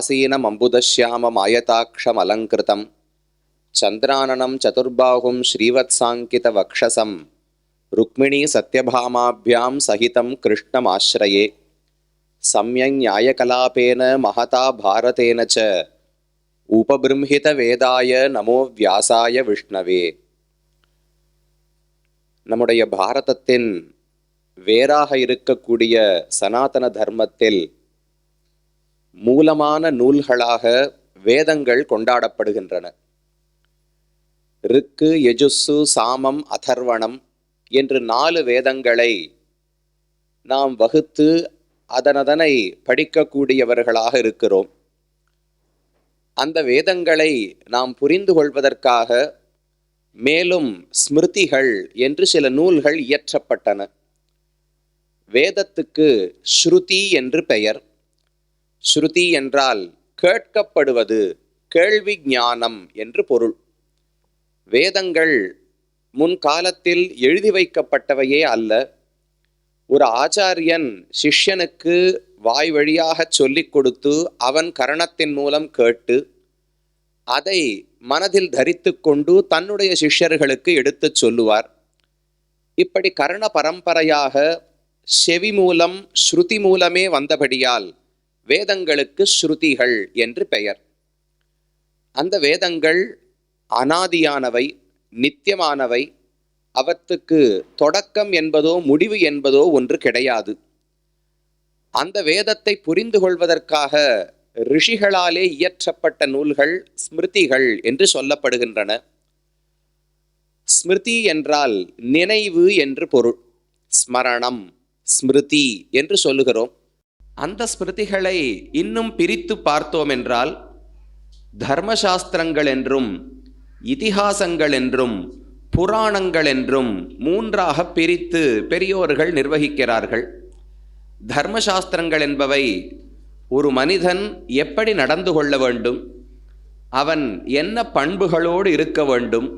ఆసీనం అంబుదశ్యామం ఆయతాక్షం అలంకృతం చంద్రాననం చతుర్బాహుం శ్రీవత్సాంకిత వక్షసం రుక్మిణీ సత్యభామాభ్యాం సహితం కృష్ణమాశ్రయే సమ్యం న్యాయకలాపేన మహతా భారతేన చ ఉపబృంహిత వేదాయ நமோ வியாசாய விஷ்ணவே நம்முடைய பாரதத்தின் வேறாக இருக்கக்கூடிய சனாதன தர்மத்தில் மூலமான நூல்களாக வேதங்கள் கொண்டாடப்படுகின்றன. ருக்கு யஜுஸ்ஸு சாமம் அதர்வணம் என்று நாலு வேதங்களை நாம் வகுத்து அதனதனை படிக்கக்கூடியவர்களாக இருக்கிறோம். அந்த வேதங்களை நாம் புரிந்து கொள்வதற்காக மேலும் ஸ்மிருதிகள் என்று சில நூல்கள் இயற்றப்பட்டன. வேதத்துக்கு ஸ்ருதி என்று பெயர். ஸ்ருதி என்றால் கேட்கப்படுவது கேள்வி ஞானம் என்று பொருள். வேதங்கள் முன்காலத்தில் எழுதி வைக்கப்பட்டவையே அல்ல. ஒரு ஆச்சாரியன் சிஷ்யனுக்கு வாய் வழியாக சொல்லிக் கொடுத்து அவன் கரணத்தின் மூலம் கேட்டு அதை மனதில் தரித்து கொண்டு தன்னுடைய சிஷ்யர்களுக்கு எடுத்துச் சொல்லுவார். இப்படி கரண பரம்பரையாக செவி மூலம் ஸ்ருதி மூலமே வந்தபடியால் வேதங்களுக்கு ஸ்ருதிகள் என்று பெயர். அந்த வேதங்கள் அனாதியானவை நித்தியமானவை அவற்றுக்கு தொடக்கம் என்பதோ முடிவு என்பதோ ஒன்று கிடையாது. அந்த வேதத்தை புரிந்து கொள்வதற்காக ரிஷிகளாலே இயற்றப்பட்ட நூல்கள் ஸ்மிருதிகள் என்று சொல்லப்படுகின்றன. ஸ்மிருதி என்றால் நினைவு என்று பொருள். ஸ்மரணம் ஸ்மிருதி என்று சொல்லுகிறோம். அந்த ஸ்மிருதிகளை இன்னும் பிரித்து பார்த்தோம் என்றால் தர்மசாஸ்திரங்கள் என்றும் இதிகாசங்கள் என்றும் புராணங்கள் என்றும் மூன்றாக பிரித்து பெரியோர்கள் நிர்வகிக்கிறார்கள். தர்மசாஸ்திரங்கள் என்பவை ஒரு மனிதன் எப்படி நடந்து கொள்ள வேண்டும் அவன் என்ன பண்புகளோடு இருக்க வேண்டும்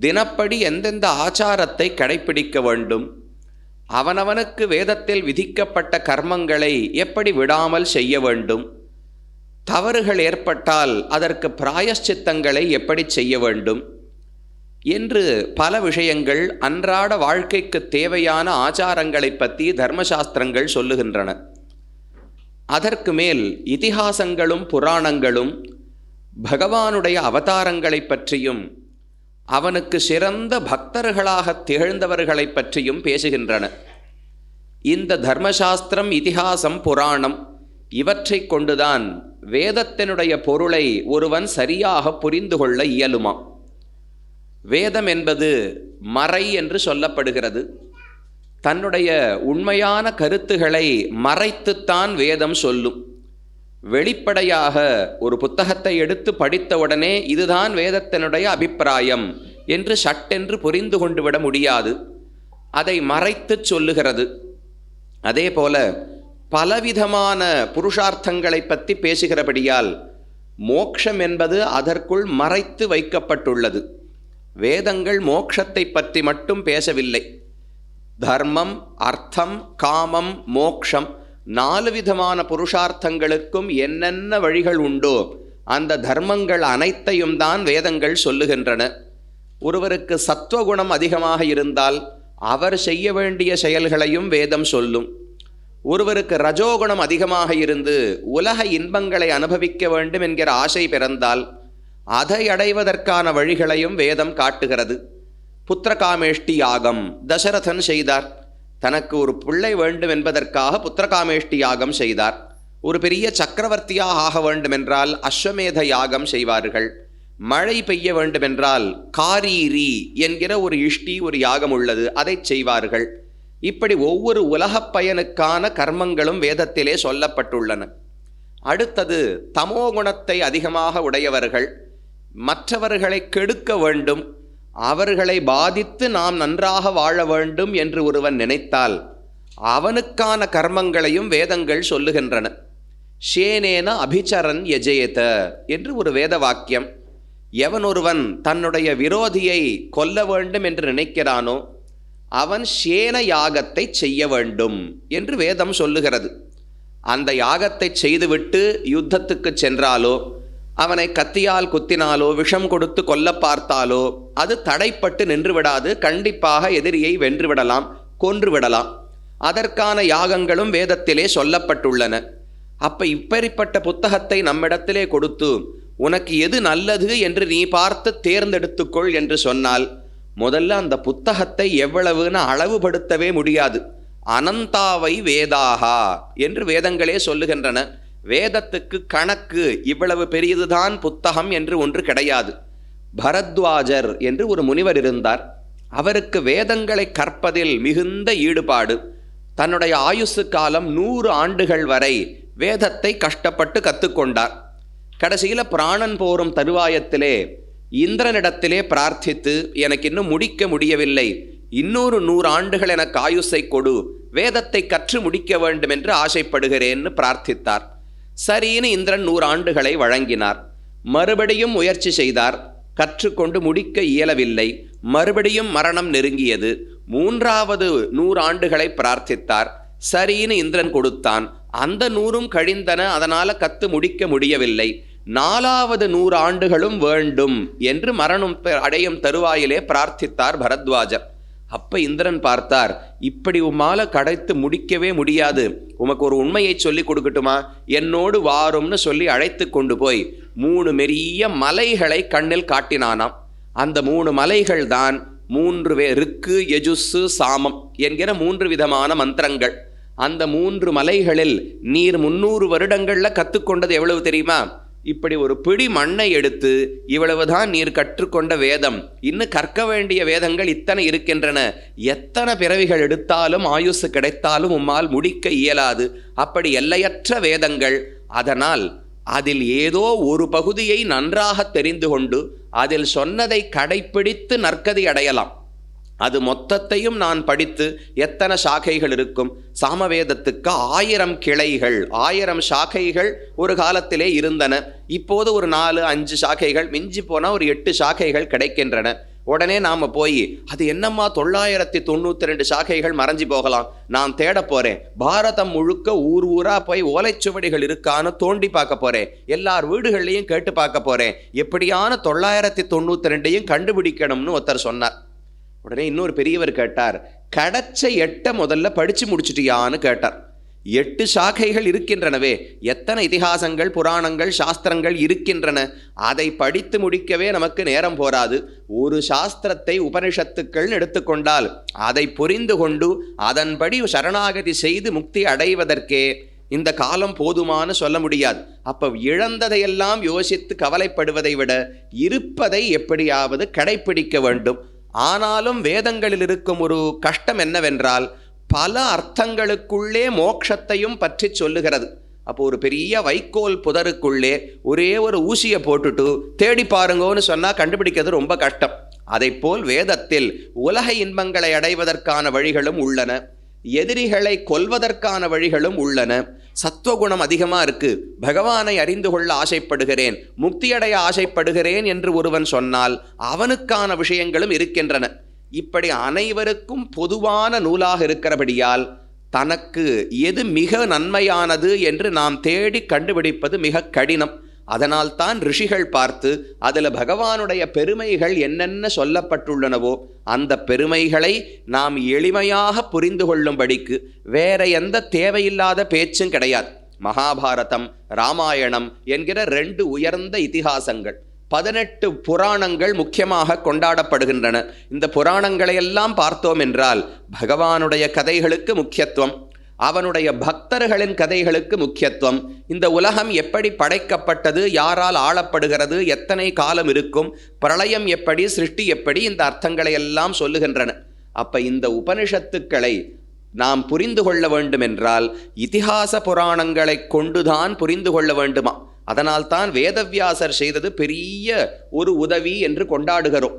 தினப்படி எந்தெந்த ஆச்சாரத்தை கடைப்பிடிக்க வேண்டும் அவனவனுக்கு வேதத்தில் விதிக்கப்பட்ட கர்மங்களை எப்படி விடாமல் செய்ய வேண்டும்? தவறுகள் ஏற்பட்டால் அதற்கு பிராயஷ்சித்தங்களை எப்படி செய்ய வேண்டும்? என்று பல விஷயங்கள் அன்றாட வாழ்க்கைக்கு தேவையான ஆச்சாரங்களை பற்றி தர்மசாஸ்திரங்கள் சொல்லுகின்றன. அதற்கு மேல் இதிகாசங்களும் புராணங்களும் பகவானுடைய அவதாரங்களை பற்றியும் அவனுக்கு சிறந்த பக்தர்களாக திகழ்ந்தவர்களை பற்றியும் பேசுகின்றன. இந்த தர்மசாஸ்திரம் இதிகாசம் புராணம் இவற்றை கொண்டுதான் வேதத்தினுடைய பொருளை ஒருவன் சரியாக புரிந்து கொள்ள இயலுமா? வேதம் என்பது மறை என்று சொல்லப்படுகிறது. தன்னுடைய உண்மையான கருத்துகளை மறைத்துத்தான் வேதம் சொல்லும். வெளிப்படையாக ஒரு புத்தகத்தை எடுத்து படித்தவுடனே இதுதான் வேதத்தினுடைய அபிப்பிராயம் என்று சட்டென்று புரிந்து கொண்டு விட முடியாது. அதை மறைத்து சொல்லுகிறது. அதே போல பலவிதமான புருஷார்த்தங்களை பற்றி பேசுகிறபடியால் மோக்ஷம் என்பது அதற்குள் மறைத்து வைக்கப்பட்டுள்ளது. வேதங்கள் மோக்ஷத்தை பற்றி மட்டும் பேசவில்லை. தர்மம் அர்த்தம் காமம் மோக்ஷம் நாலு விதமான புருஷார்த்தங்களுக்கும் என்னென்ன வழிகள் உண்டோ அந்த தர்மங்கள் அனைத்தையும் தான் வேதங்கள் சொல்லுகின்றன. ஒருவருக்கு சத்துவகுணம் அதிகமாக இருந்தால் அவர் செய்ய வேண்டிய செயல்களையும் வேதம் சொல்லும். ஒருவருக்கு ரஜோகுணம் அதிகமாக இருந்து உலக இன்பங்களை அனுபவிக்க வேண்டும் என்கிற ஆசை பிறந்தால் அதை அடைவதற்கான வழிகளையும் வேதம் காட்டுகிறது. புத்திரகாமேஷ்டி யாகம் தசரதன் செய்தார். தனக்கு ஒரு பிள்ளை வேண்டும் என்பதற்காக புத்திரகாமேஷ்டி யாகம் செய்தார். ஒரு பெரிய சக்கரவர்த்தியாக ஆக வேண்டுமென்றால் அஸ்வமேத யாகம் செய்வார்கள். மழை பெய்ய வேண்டுமென்றால் காரீரி என்கிற ஒரு இஷ்டி ஒரு யாகம் உள்ளது அதை செய்வார்கள். இப்படி ஒவ்வொரு உலகப் பயனுக்கான கர்மங்களும் வேதத்திலே சொல்லப்பட்டுள்ளன. அடுத்தது தமோ குணத்தை அதிகமாக உடையவர்கள். மற்றவர்களை கெடுக்க வேண்டும் அவர்களை பாதித்து நாம் நன்றாக வாழ வேண்டும் என்று ஒருவன் நினைத்தால் அவனுக்கான கர்மங்களையும் வேதங்கள் சொல்லுகின்றன. ஷேனேன அபிச்சரன் எஜேத என்று ஒரு வேத வாக்கியம் எவன் ஒருவன் தன்னுடைய விரோதியை கொல்ல வேண்டும் என்று நினைக்கிறானோ அவன் ஷேன யாகத்தை செய்ய வேண்டும் என்று வேதம் சொல்லுகிறது. அந்த யாகத்தை செய்துவிட்டு யுத்தத்துக்கு சென்றாலோ அவனை கத்தியால் குத்தினாலோ விஷம் கொடுத்து கொல்ல பார்த்தாலோ அது தடைப்பட்டு நின்று விடாது கண்டிப்பாக எதிரியை வென்று விடலாம் கொன்று விடலாம் அதற்கான யாகங்களும் வேதத்திலே சொல்லப்பட்டுள்ளன. அப்ப இப்படிப்பட்ட புத்தகத்தை நம்மிடத்திலே கொடுத்து உனக்கு எது நல்லது என்று நீ பார்த்து தேர்ந்தெடுத்துக்கொள் என்று சொன்னால் முதல்ல அந்த புத்தகத்தை எவ்வளவுன்னு அளவுபடுத்தவே முடியாது. அனந்தாவை வேதாகா என்று வேதங்களே சொல்லுகின்றன. வேதத்துக்கு கணக்கு இவ்வளவு பெரியதுதான் புத்தகம் என்று ஒன்று கிடையாது. பரத்வாஜர் என்று ஒரு முனிவர் இருந்தார். அவருக்கு வேதங்களை கற்பதில் மிகுந்த ஈடுபாடு. தன்னுடைய ஆயுசு காலம் நூறு ஆண்டுகள் வரை வேதத்தை கஷ்டப்பட்டு கற்றுக்கொண்டார் கடைசியில் பிராணன் போரும் தருவாயத்திலே இந்திரனிடத்திலே பிரார்த்தித்து எனக்கு இன்னும் முடிக்க முடியவில்லை. இன்னொரு நூறு ஆண்டுகள் எனக்கு ஆயுசை கொடு. வேதத்தை கற்று முடிக்க வேண்டும் என்று ஆசைப்படுகிறேன்னு பிரார்த்தித்தார். சரின்னு இந்திரன் நூறு ஆண்டுகளை வழங்கினார். மறுபடியும் முயற்சி செய்தார். கற்றுக்கொண்டு முடிக்க இயலவில்லை. மறுபடியும் மரணம் நெருங்கியது. மூன்றாவது நூறு ஆண்டுகளை பிரார்த்தித்தார். சரின்னு இந்திரன் கொடுத்தான். அந்த நூறும் கழிந்தன. அதனால கத்து முடிக்க முடியவில்லை. நாலாவது நூறு ஆண்டுகளும் வேண்டும் என்று மரணம் அடையும் தருவாயிலே பிரார்த்தித்தார் பரத்வாஜர். அப்ப இந்திரன் பார்த்தார் இப்படி உமால கடைத்து முடிக்கவே முடியாது. உமக்கு ஒரு உண்மையை சொல்லி கொடுக்கட்டுமா? என்னோடு வாரும்னு சொல்லி அழைத்து கொண்டு போய் மூணு மெரிய மலைகளை கண்ணில் காட்டினானாம். அந்த மூணு மலைகள் தான் மூன்று வே ருக்கு எஜுசு சாமம் என்கிற மூன்று விதமான மந்திரங்கள். அந்த மூன்று மலைகளில் நீர் முன்னூறு வருடங்களில் கற்றுக்கொண்டது எவ்வளவு தெரியுமா? இப்படி ஒரு பிடி மண்ணை எடுத்து இவ்வளவுதான் நீர் கற்றுக்கொண்ட வேதம். இன்னும் கற்க வேண்டிய வேதங்கள் இத்தனை இருக்கின்றன. எத்தனை பிறவிகள் எடுத்தாலும் ஆயுசு கிடைத்தாலும் உம்மால் முடிக்க இயலாது. அப்படி எல்லையற்ற வேதங்கள் அதனால் அதில் ஏதோ ஒரு பகுதியை நன்றாக தெரிந்து கொண்டு அதில் சொன்னதை கடைப்பிடித்து நற்கதி அடையலாம். அது மொத்தத்தையும் நான் படித்து எத்தனை சாக்கைகள் இருக்கும்? சாமவேதத்துக்கு ஆயிரம் கிளைகள். ஆயிரம் சாக்கைகள் ஒரு காலத்திலே இருந்தன. இப்போது ஒரு நாலு அஞ்சு சாக்கைகள் மிஞ்சி போனால் ஒரு எட்டு சாக்கைகள் கிடைக்கின்றன. உடனே நாம போய் அது என்னம்மா தொள்ளாயிரத்தி தொண்ணூற்றி ரெண்டு சாக்கைகள் மறைஞ்சு போகலாம்? நான் தேட போகிறேன் பாரதம் முழுக்க ஊர் ஊராக போய் ஓலைச்சுவடிகள் இருக்கான்னு தோண்டி பார்க்க போகிறேன் எல்லார் வீடுகள்லையும் கேட்டு பார்க்க போகிறேன் எப்படியான தொள்ளாயிரத்தி தொண்ணூற்றி ரெண்டையும் கண்டுபிடிக்கணும்னு ஒருத்தர் சொன்னார். உடனே இன்னொரு பெரியவர் கேட்டார் கடச்ச எட்ட முதல்ல படித்து முடிச்சிட்டியான்னு கேட்டார். எட்டு சாக்கைகள் இருக்கின்றனவே எத்தனை இதிகாசங்கள் புராணங்கள் சாஸ்திரங்கள் இருக்கின்றன? அதை படித்து முடிக்கவே நமக்கு நேரம் போராது. ஒரு சாஸ்திரத்தை உபனிஷத்துக்கள் எடுத்துக்கொண்டால் அதை புரிந்து கொண்டு அதன்படி சரணாகதி செய்து முக்தி அடைவதற்கே இந்த காலம் போதுமான்னு சொல்ல முடியாது. அப்போ இழந்ததையெல்லாம் யோசித்து கவலைப்படுவதை விட இருப்பதை எப்படியாவது கடைப்பிடிக்க வேண்டும். ஆனாலும் வேதங்களில் இருக்கும் ஒரு கஷ்டம் என்னவென்றால் பல அர்த்தங்களுக்குள்ளே மோட்சத்தையும் பற்றி சொல்லுகிறது. அப்போ ஒரு பெரிய வைக்கோல் புதருக்குள்ளே ஒரே ஒரு ஊசியை போட்டுட்டு தேடி பாருங்கோன்னு சொன்னால் கண்டுபிடிக்கிறது ரொம்ப கஷ்டம். அதைப்போல் வேதத்தில் உலக இன்பங்களை அடைவதற்கான வழிகளும் உள்ளன. எதிரிகளை கொல்வதற்கான வழிகளும் உள்ளன. சத்துவகுணம் அதிகமா இருக்கு. பகவானை அறிந்து கொள்ள ஆசைப்படுகிறேன். முக்தியடைய ஆசைப்படுகிறேன் என்று ஒருவன் சொன்னால் அவனுக்கான விஷயங்களும் இருக்கின்றன. இப்படி அனைவருக்கும் பொதுவான நூலாக இருக்கிறபடியால் தனக்கு எது மிக நன்மையானது என்று நாம் தேடி கண்டுபிடிப்பது மிக கடினம். அதனால்தான் ரிஷிகள் பார்த்து அதில் பகவானுடைய பெருமைகள் என்னென்ன சொல்லப்பட்டுள்ளனவோ அந்த பெருமைகளை நாம் எளிமையாக புரிந்து கொள்ளும்படிக்கு வேற எந்த தேவையில்லாத பேச்சும் கிடையாது. மகாபாரதம் ராமாயணம் என்கிற ரெண்டு உயர்ந்த இதிகாசங்கள் பதினெட்டு புராணங்கள் முக்கியமாக கொண்டாடப்படுகின்றன. இந்த புராணங்களை எல்லாம் பார்த்தோம் என்றால் பகவானுடைய கதைகளுக்கு முக்கியத்துவம் அவனுடைய பக்தர்களின் கதைகளுக்கு முக்கியத்துவம். இந்த உலகம் எப்படி படைக்கப்பட்டது யாரால் ஆளப்படுகிறது எத்தனை காலம் இருக்கும் பிரளயம் எப்படி சிருஷ்டி எப்படி இந்த அர்த்தங்களை எல்லாம் சொல்லுகின்றன. அப்ப இந்த உபனிஷத்துக்களை நாம் புரிந்து கொள்ள வேண்டும் என்றால் இதிகாச புராணங்களை கொண்டுதான் புரிந்து கொள்ள வேண்டுமா? அதனால்தான் வேதவியாசர் செய்தது பெரிய ஒரு உதவி என்று கொண்டாடுகிறோம்.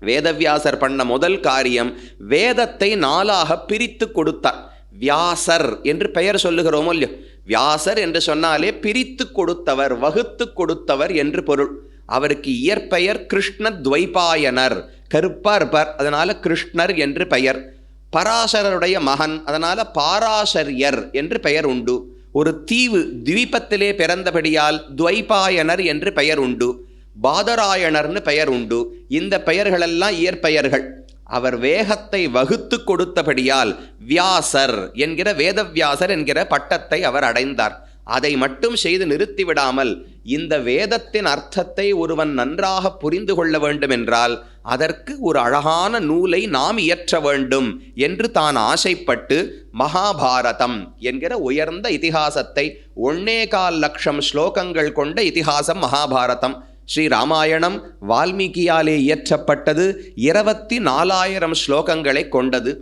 வேதவியாசர் பண்ண முதல் காரியம் வேதத்தை நாளாக பிரித்து கொடுத்தார். வியாசர் என்று பெயர் சொல்லுகிறோமோ இல்லையோ? வியாசர் என்று சொன்னாலே பிரித்து கொடுத்தவர் வகுத்து கொடுத்தவர் என்று பொருள். அவருக்கு இயற்பெயர் கிருஷ்ண துவைபாயனர் கருப்பா இருப்பார் அதனால கிருஷ்ணர் என்று பெயர். பராசரருடைய மகன் அதனால பாராசரியர் என்று பெயர் உண்டு. ஒரு தீவு துவீபத்திலே பிறந்தபடியால் துவைபாயனர் என்று பெயர் உண்டு. பாதராயணர்னு பெயர் உண்டு. இந்த பெயர்களெல்லாம் இயற்பெயர்கள். அவர் வேகத்தை வகுத்து கொடுத்தபடியால் வியாசர் என்கிற வேதவியாசர் என்கிற பட்டத்தை அவர் அடைந்தார். அதை மட்டும் செய்து நிறுத்திவிடாமல் இந்த வேதத்தின் அர்த்தத்தை ஒருவன் நன்றாக புரிந்து கொள்ள வேண்டும் என்றால் அதற்கு ஒரு அழகான நூலை நாம் இயற்ற வேண்டும் என்று தான் ஆசைப்பட்டு மகாபாரதம் என்கிற உயர்ந்த இதிகாசத்தை ஒன்னே கால் லட்சம் ஸ்லோகங்கள் கொண்ட இதிகாசம் மகாபாரதம். ஸ்ரீ ராமாயணம் வால்மீகியாலே இயற்றப்பட்டது இருபத்தி நாலாயிரம் ஸ்லோகங்களை கொண்டது.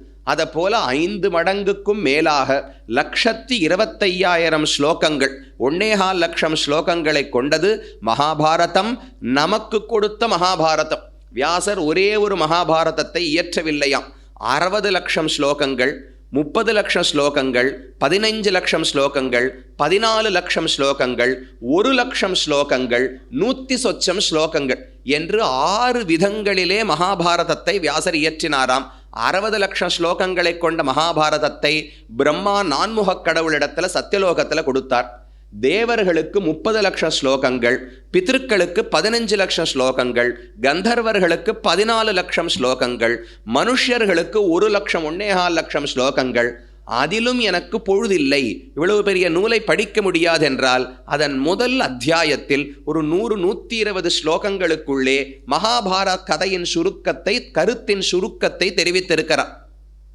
போல ஐந்து மடங்குக்கும் மேலாக லட்சத்தி இருபத்தையாயிரம் ஸ்லோகங்கள் ஒன்னேகால் லட்சம் ஸ்லோகங்களை கொண்டது மகாபாரதம். நமக்கு கொடுத்த மகாபாரதம். வியாசர் ஒரே ஒரு மகாபாரதத்தை இயற்றவில்லையாம். அறுபது லட்சம் ஸ்லோகங்கள் முப்பது லட்சம் ஸ்லோகங்கள் பதினைஞ்சு லட்சம் ஸ்லோகங்கள் பதினாலு லட்சம் ஸ்லோகங்கள் ஒரு லட்சம் ஸ்லோகங்கள் நூற்றி சொச்சம் ஸ்லோகங்கள் என்று ஆறு விதங்களிலே மகாபாரதத்தை வியாசர் இயற்றினாராம். அறுபது லட்சம் ஸ்லோகங்களை கொண்ட மகாபாரதத்தை பிரம்மா நான்முகக் கடவுளிடத்துல சத்தியலோகத்தில் கொடுத்தார். தேவர்களுக்கு முப்பது லட்சம் ஸ்லோகங்கள் பித்திருக்களுக்கு பதினஞ்சு லட்சம் ஸ்லோகங்கள் கந்தர்வர்களுக்கு பதினாலு லட்சம் ஸ்லோகங்கள் மனுஷர்களுக்கு ஒரு லட்சம் ஒன்னேகால் லட்சம் ஸ்லோகங்கள். அதிலும் எனக்கு பொழுதில்லை. இவ்வளவு பெரிய நூலை படிக்க முடியாதென்றால் அதன் முதல் அத்தியாயத்தில் ஒரு நூறு நூற்றி இருபது ஸ்லோகங்களுக்குள்ளே மகாபாரத் கதையின் சுருக்கத்தை கருத்தின் சுருக்கத்தை தெரிவித்திருக்கிறார்.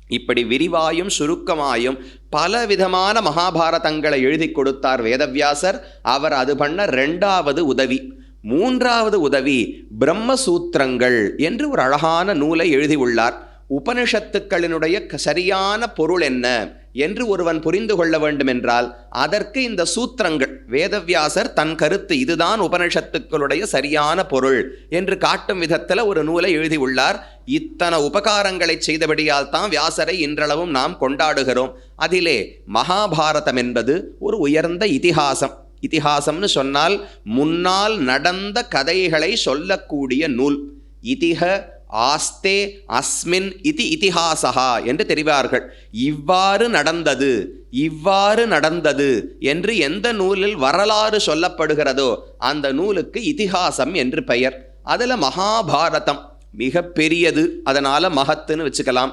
இப்படி விரிவாயும் சுருக்கமாயும் பல விதமான மகாபாரதங்களை எழுதி கொடுத்தார் வேதவியாசர். அவர் அது பண்ண ரெண்டாவது உதவி. மூன்றாவது உதவி பிரம்மசூத்திரங்கள் என்று ஒரு அழகான நூலை எழுதியுள்ளார் உபனிஷத்துக்களினுடைய சரியான பொருள் என்ன என்று ஒருவன் புரிந்து கொள்ள வேண்டுமென்றால் அதற்கு இந்த சூத்திரங்கள் வேதவியாசர் தன் கருத்து இதுதான் உபனிஷத்துக்களுடைய சரியான பொருள் என்று காட்டும் விதத்தில் ஒரு நூலை எழுதியுள்ளார் இத்தனை உபகாரங்களை செய்தபடியால் தான் வியாசரை இன்றளவும் நாம் கொண்டாடுகிறோம். அதிலே மகாபாரதம் என்பது ஒரு உயர்ந்த இதிகாசம். இதிகாசம்னு சொன்னால் முன்னால் நடந்த கதைகளை சொல்லக்கூடிய நூல். இதிக ஆஸ்தே அஸ்மின் இது இதிஹாசகா என்று தெரிவார்கள். இவ்வாறு நடந்தது இவ்வாறு நடந்தது என்று எந்த நூலில் வரலாறு சொல்லப்படுகிறதோ அந்த நூலுக்கு இதிகாசம் என்று பெயர். அதில் மகாபாரதம் மிக பெரியது அதனால் மகத்துன்னு வச்சுக்கலாம்.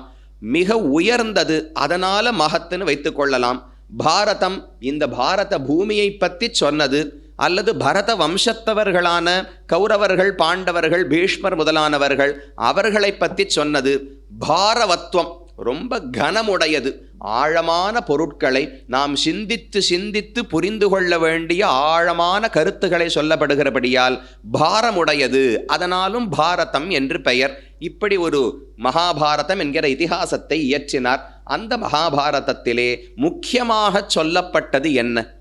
மிக உயர்ந்தது அதனால் மகத்துன்னு வைத்துக்கொள்ளலாம் பாரதம் இந்த பாரத பூமியை பற்றி சொன்னது அல்லது பரத வம்சத்தவர்களான கௌரவர்கள் பாண்டவர்கள் பீஷ்மர் முதலானவர்கள் அவர்களை பற்றி சொன்னது பாரவத்துவம் ரொம்ப கனமுடையது. ஆழமான பொருட்களை நாம் சிந்தித்து சிந்தித்து புரிந்து கொள்ள வேண்டிய ஆழமான கருத்துக்களை சொல்லப்படுகிறபடியால் பாரமுடையது. அதனாலும் பாரதம் என்று பெயர். இப்படி ஒரு மகாபாரதம் என்கிற இதிகாசத்தை இயற்றினார். அந்த மகாபாரதத்திலே முக்கியமாக சொல்லப்பட்டது என்ன?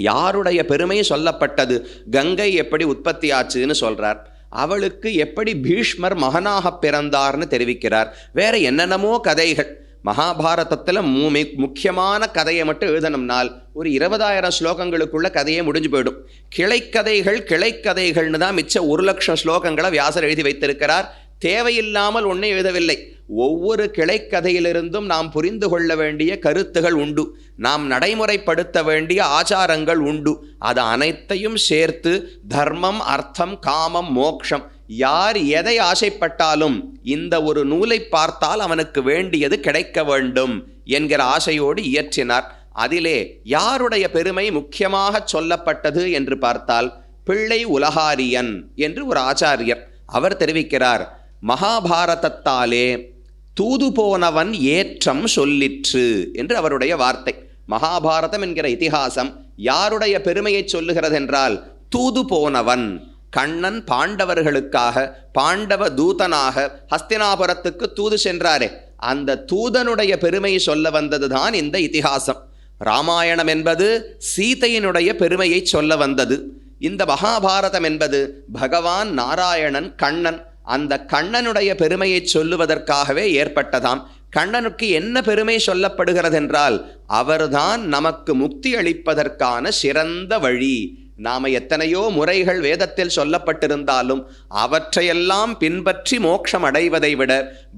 யாருடைய பெருமை சொல்லப்பட்டது? கங்கை எப்படி உற்பத்தி ஆச்சுன்னு சொல்கிறார் அவளுக்கு எப்படி பீஷ்மர் மகனாக பிறந்தார்னு தெரிவிக்கிறார். வேற என்னென்னமோ கதைகள். மகாபாரதத்தில் மூமி முக்கியமான கதையை மட்டும் எழுதணும்னால் ஒரு இருபதாயிரம் ஸ்லோகங்களுக்குள்ள கதையே முடிஞ்சு போயிடும். கிளைக்கதைகள் கிளைக்கதைகள்னு தான் மிச்ச ஒரு லட்சம் ஸ்லோகங்களை வியாசர் எழுதி வைத்திருக்கிறார். தேவையில்லாமல் ஒன்றை எழுதவில்லை. ஒவ்வொரு கிளைக்கதையிலிருந்தும் நாம் புரிந்து கொள்ள வேண்டிய கருத்துகள் உண்டு. நாம் நடைமுறைப்படுத்த வேண்டிய ஆச்சாரங்கள் உண்டு. அது அனைத்தையும் சேர்த்து தர்மம் அர்த்தம் காமம் மோக்ஷம். யார் எதை ஆசைப்பட்டாலும் இந்த ஒரு நூலை பார்த்தால் அவனுக்கு வேண்டியது கிடைக்க வேண்டும் என்கிற ஆசையோடு இயற்றினார். அதிலே யாருடைய பெருமை முக்கியமாக சொல்லப்பட்டது என்று பார்த்தால் பிள்ளை உலகாரியன் என்று ஒரு ஆச்சாரியர். அவர் தெரிவிக்கிறார் மகாபாரதத்தாலே தூது போனவன் ஏற்றம் சொல்லிற்று என்று அவருடைய வார்த்தை. மகாபாரதம் என்கிற இதிகாசம் யாருடைய பெருமையை சொல்லுகிறது என்றால் தூது போனவன் கண்ணன் பாண்டவர்களுக்காக பாண்டவ தூதனாக ஹஸ்தினாபுரத்துக்கு தூது சென்றாரே. அந்த தூதனுடைய பெருமை சொல்ல வந்ததுதான் இந்த இதிகாசம். ராமாயணம் என்பது சீதையினுடைய பெருமையை சொல்ல வந்தது. இந்த மகாபாரதம் என்பது பகவான் நாராயணன் கண்ணன் அந்த கண்ணனுடைய பெருமையை சொல்லுவதற்காகவே ஏற்பட்டதாம். கண்ணனுக்கு என்ன பெருமை சொல்லப்படுகிறது என்றால் அவர்தான் நமக்கு முக்தி அளிப்பதற்கான சிறந்த வழி. நாம் எத்தனையோ முறைகள் வேதத்தில் சொல்லப்பட்டிருந்தாலும் அவற்றையெல்லாம் பின்பற்றி மோட்சம் அடைவதை விட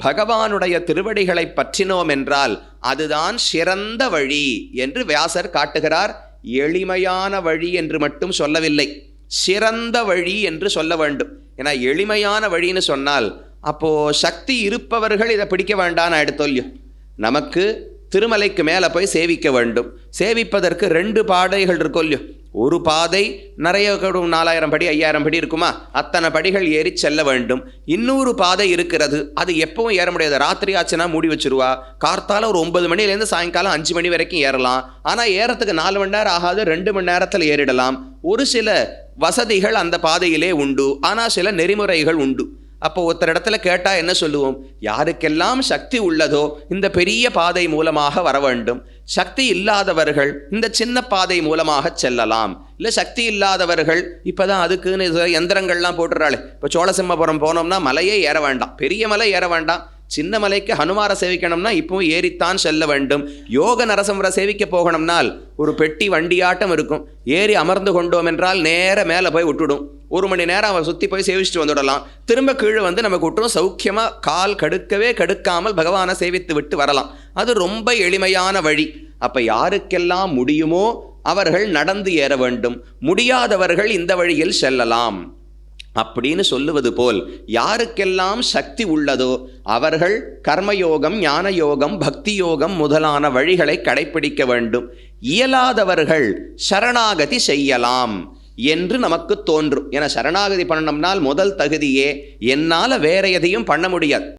பகவானுடைய திருவடிகளை பற்றினோம் என்றால் அதுதான் சிறந்த வழி என்று வியாசர் காட்டுகிறார். எளிமையான வழி என்று மட்டும் சொல்லவில்லை. சிறந்த வழி என்று சொல்ல வேண்டும். ஏன்னா எளிமையான வழின்னு சொன்னால் அப்போது சக்தி இருப்பவர்கள் இதை பிடிக்க வேண்டான்னு எடுத்தொல்லியும் நமக்கு திருமலைக்கு மேலே போய் சேவிக்க வேண்டும். சேவிப்பதற்கு ரெண்டு பாதைகள் இருக்கும் இல்லையோ? ஒரு பாதை நிறைய நாலாயிரம் படி ஐயாயிரம் படி இருக்குமா? அத்தனை படிகள் ஏறி செல்ல வேண்டும். இன்னொரு பாதை இருக்கிறது. அது எப்பவும் ஏற முடியாது. ராத்திரி ஆச்சுன்னா மூடி வச்சிருவா. கார்த்தால ஒரு ஒன்பது மணிலேருந்து சாயங்காலம் அஞ்சு மணி வரைக்கும் ஏறலாம். ஆனால் ஏறத்துக்கு நாலு மணி நேரம் ஆகாது. ரெண்டு மணி நேரத்தில் ஏறிடலாம். ஒரு சில வசதிகள் அந்த பாதையிலே உண்டு. ஆனால் சில நெறிமுறைகள் உண்டு. அப்போ ஒருத்தர் இடத்துல கேட்டால் என்ன சொல்லுவோம்? யாருக்கெல்லாம் சக்தி உள்ளதோ இந்த பெரிய பாதை மூலமாக வர வேண்டும். சக்தி இல்லாதவர்கள் இந்த சின்ன பாதை மூலமாக செல்லலாம். இல்லை சக்தி இல்லாதவர்கள் இப்போ தான் அதுக்குன்னு எந்திரங்கள்லாம் போட்டுறாளே. இப்போ சோழசிம்மபுரம் போனோம்னா மலையே ஏற வேண்டாம். பெரிய மலை ஏற வேண்டாம். சின்ன மலைக்கு ஹனுமாரை சேவிக்கணும்னா இப்பவும் ஏறித்தான் செல்ல வேண்டும். யோக நரசம்வரை சேவிக்க போகணும்னால் ஒரு பெட்டி வண்டியாட்டம் இருக்கும். ஏறி அமர்ந்து கொண்டோம் என்றால் நேர மேலே போய் விட்டுடும். ஒரு மணி நேரம் அவன் சுற்றி போய் சேவிச்சுட்டு வந்துடலாம். திரும்ப கீழே வந்து நமக்கு விட்டுரும் சௌக்கியமாக கால் கடுக்கவே கடுக்காமல் பகவானை சேவித்து விட்டு வரலாம். அது ரொம்ப எளிமையான வழி. அப்போ யாருக்கெல்லாம் முடியுமோ அவர்கள் நடந்து ஏற வேண்டும். முடியாதவர்கள் இந்த வழியில் செல்லலாம். அப்படின்னு சொல்லுவது போல் யாருக்கெல்லாம் சக்தி உள்ளதோ அவர்கள் கர்மயோகம் ஞான யோகம் பக்தி யோகம் முதலான வழிகளை கடைப்பிடிக்க வேண்டும். இயலாதவர்கள் சரணாகதி செய்யலாம் என்று நமக்கு தோன்றும். என சரணாகதி பண்ணணும்னால் முதல் தகுதியே என்னால் வேற எதையும் பண்ண முடியாது.